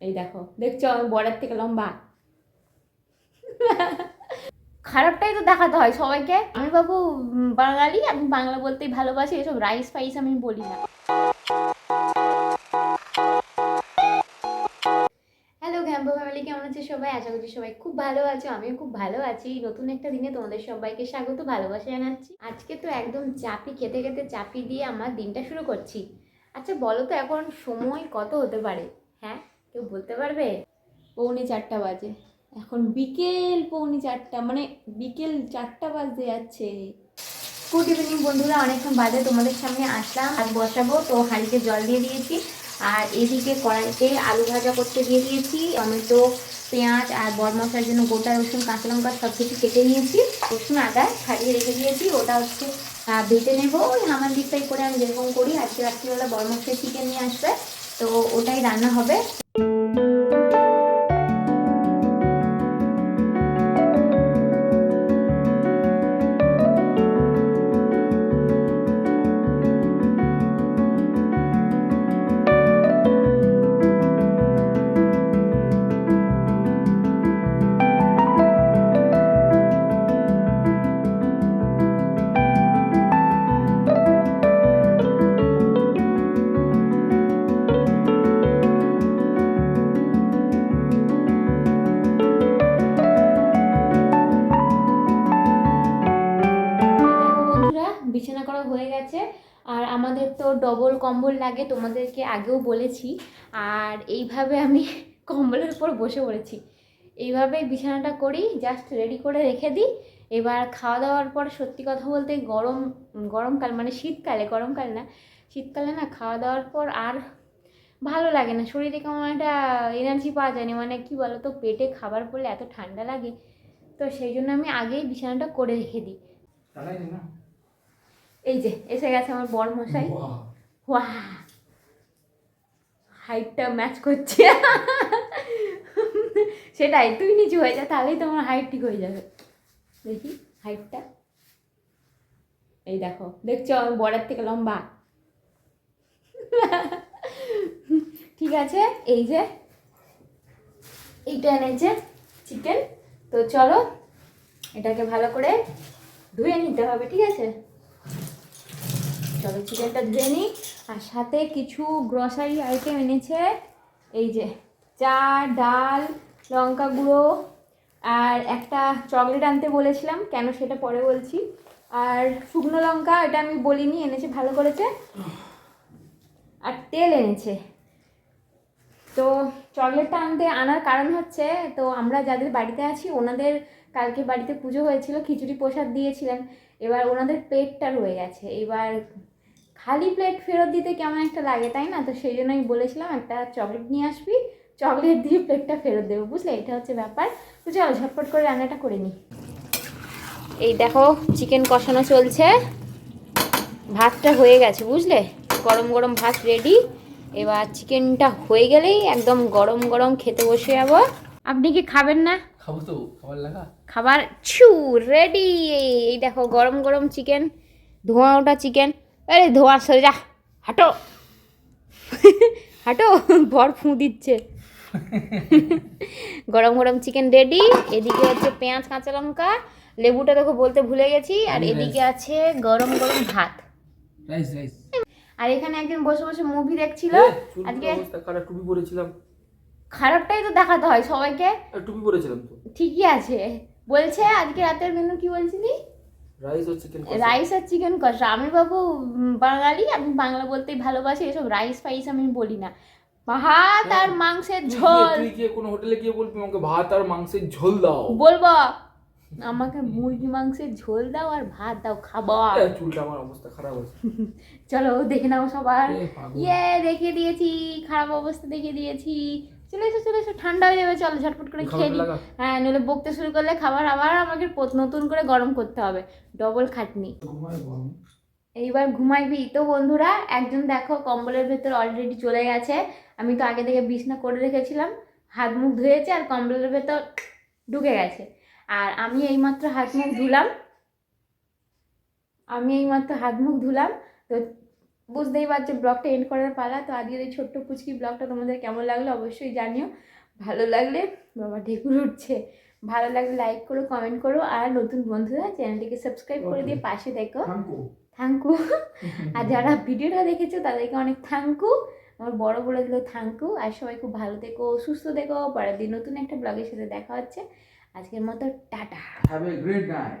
এই দেখো, দেখছ আমি বর্ডার থেকে লম্বা? খারাপটাই তো দেখাতে হয় সবাইকে। আমি বাবু বাঙালি, আমি বাংলা বলতেই ভালোবাসি, এসব রাইস ফাইস আমি বলি না। হ্যালো ঘ্যাম্বো ফ্যামিলি কেমন আছে সবাই? আশা করছি সবাই খুব ভালো আছো, আমিও খুব ভালো আছি। নতুন একটা দিনে তোমাদের সবাইকে স্বাগত, ভালোবাসা জানাচ্ছি। আজকে তো একদম চাপি, খেতে খেতে চাপি দিয়ে আমার দিনটা শুরু করছি। আচ্ছা বলো তো এখন সময় কত হতে পারে? কেউ বলতে পারবে? পৌনে চারটা বাজে। এখন বিকেল পৌনে চারটা মানে বিকেল চারটা বাজতে যাচ্ছে। গুড ইভিনিং বন্ধুরা, অনেকক্ষণ বাদে তোমাদের সামনে আসলাম। আর বসাবো, তো হাঁড়িতে জল দিয়ে দিয়েছি। আর এদিকে কড়াইতে আলু ভাজা করতে দিয়ে দিয়েছি, টমেটো, পেঁয়াজ আর বর মশলার জন্য গোটা রসুন, কাঁচা লঙ্কা সব কিছু কেটে নিয়েছি। রসুন আদা ছাড়িয়ে রেখে দিয়েছি, ওটা হচ্ছে বেটে নেব। ওই আমার দিকটাই করে আমি যেরকম করি, আজকে রাত্রিবেলা বড় মশলা চিকেন নিয়ে আসবে, তো ওটাই রান্না হবে। আর আমাদের তো ডবল কম্বল লাগে, তোমাদেরকে আগেও বলেছি। আর এইভাবে আমি কম্বলের উপর বসে পড়েছি। এইভাবেই বিছানাটা করি জাস্ট রেডি করে রেখে দিই। এবার খাওয়া দাওয়ার পর সত্যি কথা বলতে গরম, গরমকাল মানে শীতকালে, গরমকাল না, শীতকালে না খাওয়া দাওয়ার পর আর ভালো লাগে না। শরীরে কেমন একটা এনার্জি পাওয়া যায় না। মানে কি বলো তো পেটে খাবার পড়লে এত ঠান্ডা লাগে। তো সেই জন্য আমি আগেই বিছানাটা করে রেখে দিই। এই যে এসে গেছে আমার বর মশাই ওয়া হাইটটা ম্যাচ করছে। সেটাই তুই নিচু হয়ে যা তাহলেই তোমার হাইট ঠিক হয়ে যাবে। দেখি হাইটটা এই দেখো দেখছ আমি বর্ডার থেকে লম্বা। ঠিক আছে এই যে এইটা এনেছে চিকেন তো চলো এটাকে ভালো করে ধুয়ে নিতে হবে ঠিক আছে? চলো চিকেনটা ধুয়ে নিই। আর সাথে কিছু গ্রসারি আইটেম এনেছে। এই যে চা ডাল, লঙ্কা গুঁড়ো আর একটা চকলেট আনতে বলেছিলাম, কেন সেটা পরে বলছি। আর শুকনো লঙ্কা, এটা আমি বলিনি, এনেছে ভালো করেছে। আর তেল এনেছে। তো চকলেটটা আনতে আনার কারণ হচ্ছে, তো আমরা যাদের বাড়িতে আছি, ওনাদের কালকে বাড়িতে পুজো হয়েছিল, খিচুড়ি প্রসাদ দিয়েছিলেন। এবার ওনাদের পেটটা রয়ে গেছে। এবার খালি প্লেট ফেরত দিতে কেমন একটা লাগে তাই না? তো সেই জন্য আমি বলেছিলাম একটা চকলেট নিয়ে আসবি চকলেট দিয়ে প্লেটটা ফেরত দেবো বুঝলে? এটা হচ্ছে ব্যাপার। তো চলো ঝটপট করে রান্নাটা করে নিই এই দেখো চিকেন কষানো চলছে। ভাতটা হয়ে গেছে বুঝলে? গরম গরম ভাত রেডি এবার চিকেনটা হয়ে গেলেই একদম গরম গরম খেতে বসে যাব। আপনি কি খাবেন না? খাব তো খাবার লাগা? খাবার ছু রেডি এই দেখো গরম গরম চিকেন ধোঁয়া ওটা চিকেন আরে ধোঁয়া সরে যা হাঁটো। হাঁটো বর ফুঁ দিচ্ছে। গরম গরম চিকেন রেডি এদিকে হচ্ছে পেঁয়াজ কাঁচা লঙ্কা লেবুটা দেখো বলতে ভুলে গেছি আর এদিকে আছে গরম গরম ভাত। আর এখানে একজন বসে বসে মুভি দেখছিল। আজকে টুপি পরেছিলাম। খারাপটাই তো দেখাতে হয় সবাইকে। টুপি পরেছিলাম তো। ঠিকই আছে। বলছে আজকে রাতের মেনু কি বলছিলি? রাইস আর চিকেন রাইস আর চিকেন কষা আমি বাবু বাঙালি আমি বাংলা বলতেই ভালোবাসি এসব রাইস ফাইস আমি বলি না। ভাত আর মাংসের ঝোল। তুই গিয়ে কোনো হোটেলে গিয়ে বলবি আমাকে ভাত আর মাংসের ঝোল দাও। বলব আমাকে মুরগি মাংসের ঝোল দাও আর ভাত দাও খাব। চুলটা আমার অবস্থা খারাপ চলো দেখে নাও সবার। ইয়ে দেখিয়ে দিয়েছি খারাপ অবস্থা দেখিয়ে দিয়েছি। চলে এসো চলে এসো ঠান্ডা হয়ে যাবে চলো ঝটপট করে খেয়ে নিই হ্যাঁ নইলে বকতে শুরু করলে খাবার আবার আমাকে নতুন করে গরম করতে হবে ডবল খাটনি। এইবার ঘুমাইবি। তো বন্ধুরা একজন দেখো কম্বলের ভেতর অলরেডি চলে গেছে। আমি তো আগে থেকে বিছনা করে রেখেছিলাম হাত মুখ ধুয়েছে আর কম্বলের ভেতর ঢুকে গেছে। আর আমি এইমাত্র হাত মুখ ধুলাম। আমি এইমাত্র হাত মুখ ধুলাম তো বুঝতেই পারছ ব্লগটা এন্ড করার পালা। তো আজকের এই ছোট্ট পুচকি ব্লগটা তোমাদের কেমন লাগল অবশ্যই জানিও। ভালো লাগলে বাবা ঢেকুর উঠছে। ভালো লাগলে লাইক করো কমেন্ট করো আর নতুন বন্ধুরা চ্যানেলটিকে সাবস্ক্রাইব করে দিয়ে পাশে দেখো। থ্যাংকু আর যারা ভিডিওটা দেখেছ তাদেরকে অনেক থ্যাংকু আমার বড় বলে দিল থ্যাংকু আর সবাই খুব ভালো থেকো সুস্থ থেকো। পরের দিন নতুন একটা ব্লগের সাথে দেখা হচ্ছে। আজকের মতো tata. Have a great night